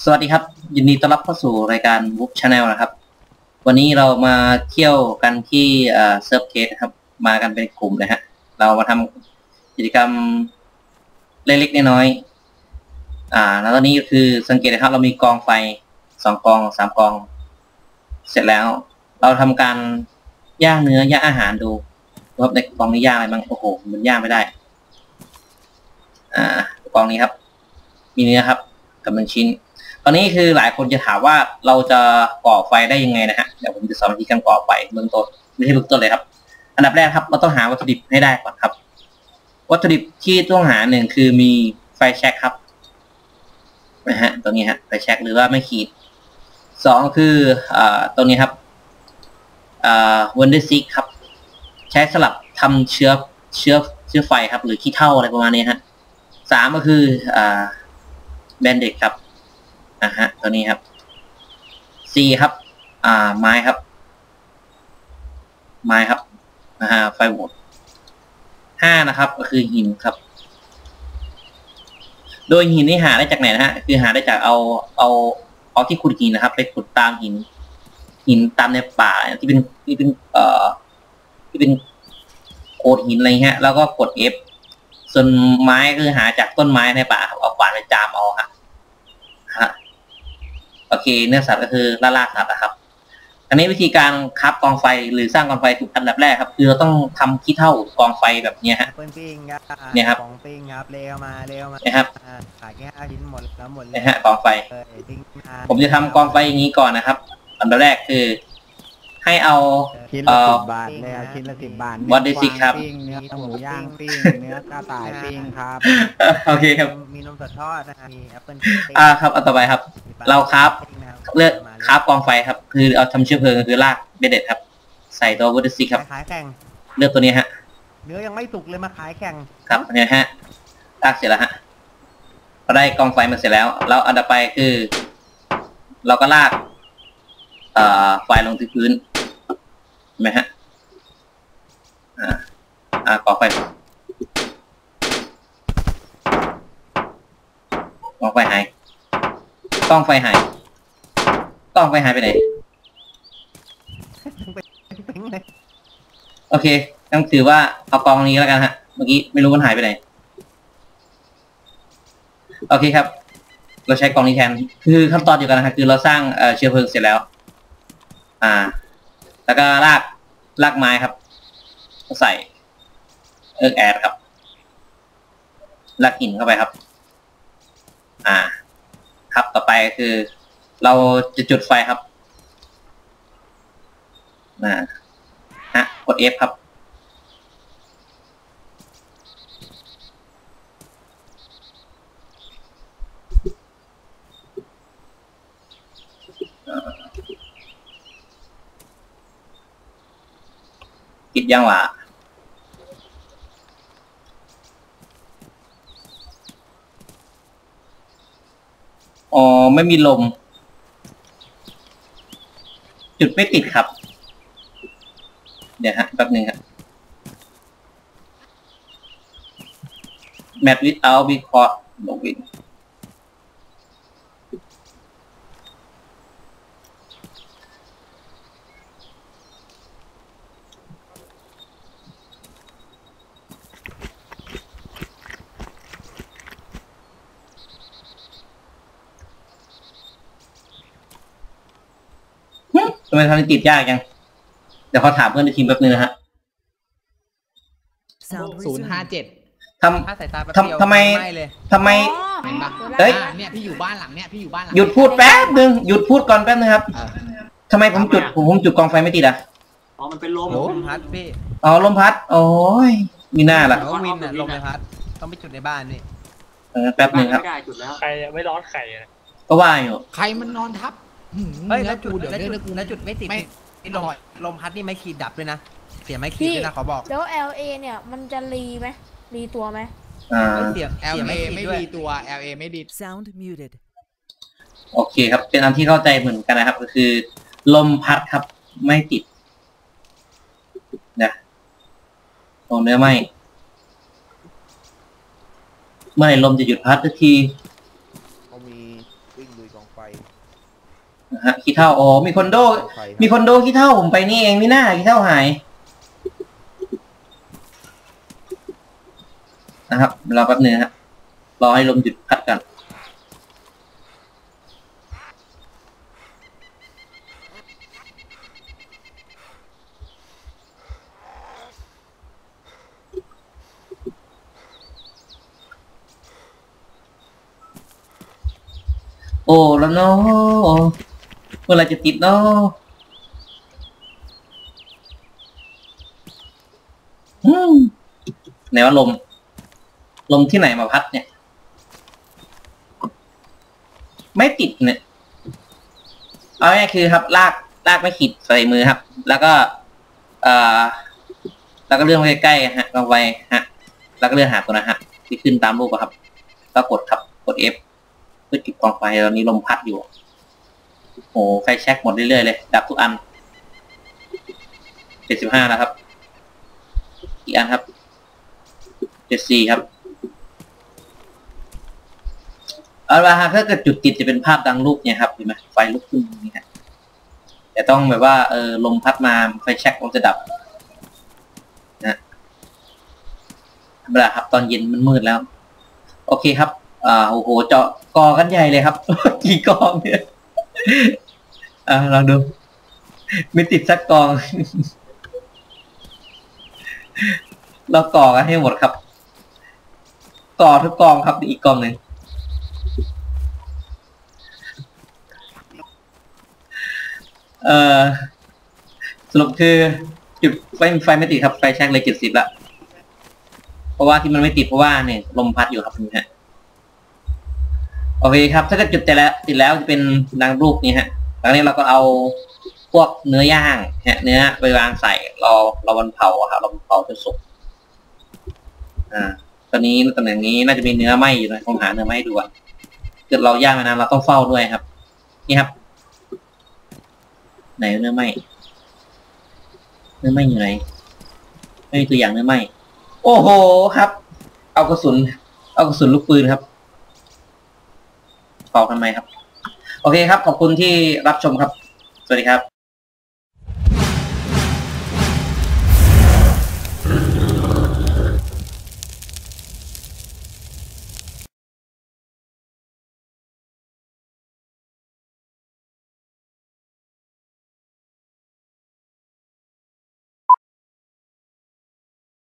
สวัสดีครับ ยินดีต้อนรับเข้าสู่รายการ Book Channel นะครับ วันนี้เรามาเที่ยวกันที่เซิร์ฟเคสครับ มากันเป็นกลุ่มนะฮะ เรามาทำกิจกรรมเล็กๆน้อยๆอ่า แล้วตอนนี้คือสังเกตนะครับ เรามีกองไฟสองกองสามกอง เสร็จแล้ว เราทำการย่างเนื้อย่างอาหารดูว่าในกองนี้ย่างอะไรบ้างโอ้โหมันย่างไม่ได้ อ่ากองนี้ครับ มีเนื้อครับกับหนึ่งชิ้น ตอนนี้คือหลายคนจะถามว่าเราจะก่อไฟได้ยังไงนะฮะเดี๋ยวผมจะสอนวิธีการก่อไฟเบื้องต้นไม่ใช่เบื้องต้นเลยครับ อันดับแรกครับเราต้องหาวัตถุดิบให้ได้ก่อนครับ วัตถุดิบที่ต้องหาหนึ่งคือมีไฟแช็กครับนะฮะตัวนี้ฮะไฟแช็กหรือว่าไม่ขีดสองคืออ่าตัวนี้ครับอ่าวันเดอร์ซิกครับ ใช้สลับทำเชื้อเชื้อเชื้อไฟครับ หรือขี้เถ้าอะไรประมาณนี้ฮะสามก็คืออ่าแบนเด็กครับ นะฮะ ตัวนี้ครับ C ครับ อ่า ไม้ครับ ไม้ครับนะฮะไฟโหวตห้านะครับ ก็คือหินครับ โดยหินนี่หาได้จากไหนนะฮะ คือหาได้จากเอาเอาเอาที่ขุดหินนะครับ ไปขุดตามหิน หินตามในป่าที่เป็นที่เป็นเอ่อที่เป็นโขดหินอะไรเงี้ยแล้วก็กด F ส่วนไม้คือหาจากต้นไม้ในป่าครับเอาขวานไปจามเอาครับ เคเนื้อสัตว์ก็คือล่าล่าสัตว์นะครับอันนี้วิธีการคับกองไฟหรือสร้างกองไฟทุกอันดับแรกครับ คือเราต้องทำขี้เท่ากองไฟแบบเนี้ยฮะเปิ้ลปิ้งครับเนี่ยครับของปิ้งครับเร็วมาเร็วมานะครับอ่าขายแค่ห้าชิ้นหมดแล้วหมดเลยนะฮะกองไฟเลยปิ้งมาผมจะทำกองไฟอย่างนี้ก่อนนะครับ อันดับแรกคือ ให้เอาชิ้นเอ่ละอสิบบาทเลยครับชิ้นละสิบบาท What is it ครับปิ้งเนื้อหมูย่างปิ้งเนื้อกระต่ายปิ้งครับโอเคครับมีนมสดทอดนะฮะมีแอปเปิ้ลปิ้งอ่าครับเอาต่อไปครับมีปลเราครับปิ้งนะ เลือกมาคราบกองไฟครับ คือเอาทำเชื้อเพลิงคือรากเบเด็ดครับ ใส่ตัววูดซิกครับ ขายแข่งเลือกตัวนี้ฮะ เนื้อยังไม่สุกเลยมาขายแข่ง ครับอันนี้ฮะลากเสร็จแล้วฮะเราได้กองไฟมาเสร็จแล้ว แล้วอันต่อไปคือ เราก็ลากเอ่อไฟลงที่พื้นเห็นไหมฮะ อ่า อ่ากองไฟกองไฟหายกองไฟหาย กองไฟหายไปไหน โอเค ต้องถือว่าเอากองนี้แล้วกันฮะ เมื่อกี้ไม่รู้มันหายไปไหน โอเคครับ เราใช้กองนี้แทน คือขั้นตอนเดียวกันนะครับคือเราสร้างเชื้อเพลิงเสร็จแล้ว อ่า แล้วก็ลากลากไม้ครับก็ใส่เอิร์กแอดครับลากหินเข้าไปครับ อ่า ครับต่อไปคือ เราจะจุดไฟครับอ่าฮะ กด F ครับคิดยังวะอ๋อ ไม่มีลม จุดไม่ติดครับ เดี๋ยวฮะแป๊บหนึ่งครับ Match without because no win หึ ทำไมทำให้ติดยากจังเดี๋ยวเขาถามเพื่อนในทีมแป๊บนึงนะฮะศูนย์ห้าเจ็ดทถ้าสายตาแป๊บทำเดียวทำไมไม่เลยำทำไม เห็นปะเฮ้ย อ่าเนี่ยพี่อยู่บ้านหลังเนี่ยพี่อยู่บ้านหลังหยุดพูดแป๊บนึงหยุดพูดก่อนแป๊บนึงครับเออ ทำไมผมจุดผมผมจุดกองไฟไม่ติดอะอ๋อ มันเป็นลมลมพัดพี่อ๋อลมพัด โอ้ยมีหน้าล่ะแล้ววินน่ะลมในพัด ต้องไปจุดในบ้านนี่เออแป๊บนึงครับ ไม่ได้จุดแล้ว ใครไม่ร้อนไข่อะ ก็ว่าอยู่ ใครมันนอนทับหืม เฮ้ยนื้แล้อวจุดกูเดี๋ยวแล้วเดี๋ยวจุดเดี๋ยวกูแล้วจุดไม่ติดไม่นี่ลมลมพัดนี่ไม่ขีดดับด้วยนะ เสียงไม่ขีดด้วยนะขอบอก แล้ว LA เนี่ยมันจะรีไหมรีตัวไหมอ่าเสียงเอลเสียงเอไม่ขีดไม่ด้วยดีตัว LA ไม่ดี Sound muted. โอเคครับ เป็นอันที่เข้าใจเหมือนกันนะครับ ก็คือ ลมพัดครับไม่ติดนะโอ้เนื้อไหมเมื่อไหร่ลมจะหยุดพัดสักที เขามีวิ่งลุยกองไฟ ฮะขี้เท่าโอ้มีคอนโดไฟครับมีคอนโดขี้เท่าผมไปนี่เองไม่น่าขี้เท่าหายนะครับรอแป๊บนึงฮะรอให้ลมหยุดพัดกันโอ้แล้วเนาะ เมื่อไรจะติดเนาะอืมไหนว่าลม ลมที่ไหนมาพัดเนี่ย ไม่ติดเนี่ย เอาง่ายคือครับ ลากลากไม่ขีดใส่มือครับ แล้วก็ เอ่อ แล้วก็เลื่อนไปใกล้ๆฮะลงไปฮะ แล้วก็เลื่อนหาตัวนะฮะ ที่ขึ้นตามรูปอะครับแล้วกดครับ กด F เพื่อจุดกองไฟตอนนี้ลมพัดอยู่ โอ้ไฟแช็กหมดเรื่อยๆเลย ดับทุกอันเจ็ดสิบห้าแล้วครับ อีกอันครับเจ็ดสี่ครับเอาละฮะถ้าเกิดจุดติดจะเป็นภาพดังรูปเนี่ยครับเห็นไหมไฟลุกขึ้นอย่างนี้ฮะแต่ต้องแบบว่าเออลมพัดมาไฟแช็กมันจะดับนะธรรมดาครับตอนเย็นมันมืดแล้ว โอเคครับอ่าโอ้โหเจาะกอกันใหญ่เลยครับ กี่กองเนี่ย อ่าลองดู ไม่ติดสักกอง เราก่อกันให้หมดครับ ก่อทุกกองครับอีกกองหนึ่งเอ่อสรุปคือจุดไฟไฟไม่ติดครับไฟแช็กเลยเจ็ดสิบละเพราะว่าที่มันไม่ติดเพราะว่าเนี่ยลมพัดอยู่ครับนี่ฮะ โอเคครับ ถ้าเกิดจุดแต่แล้วติดแล้วจะเป็นนางรูปนี้ฮะหลังนี้เราก็เอาพวกเนื้อย่างฮะเนื้อไปวางใส่รอรอวันเผาครับรอวันเผาจนสุกอ่า ตอนนี้ตำแหน่งนี้น่าจะมีเนื้อไหมอยู่นะต้องหาเนื้อไหมดูอะเกิดเราย่างมานานเราต้องเฝ้าด้วยครับ นี่ครับ ไหนเนื้อไหมเนื้อไหมอยู่ไหนไม่มีตัวอย่างเนื้อไหมโอ้โหครับ เอากระสุน เอากระสุนลูกปืนครับ เป่าทำไมครับ โอเคครับ ขอบคุณที่รับชมครับ สวัสดีครับ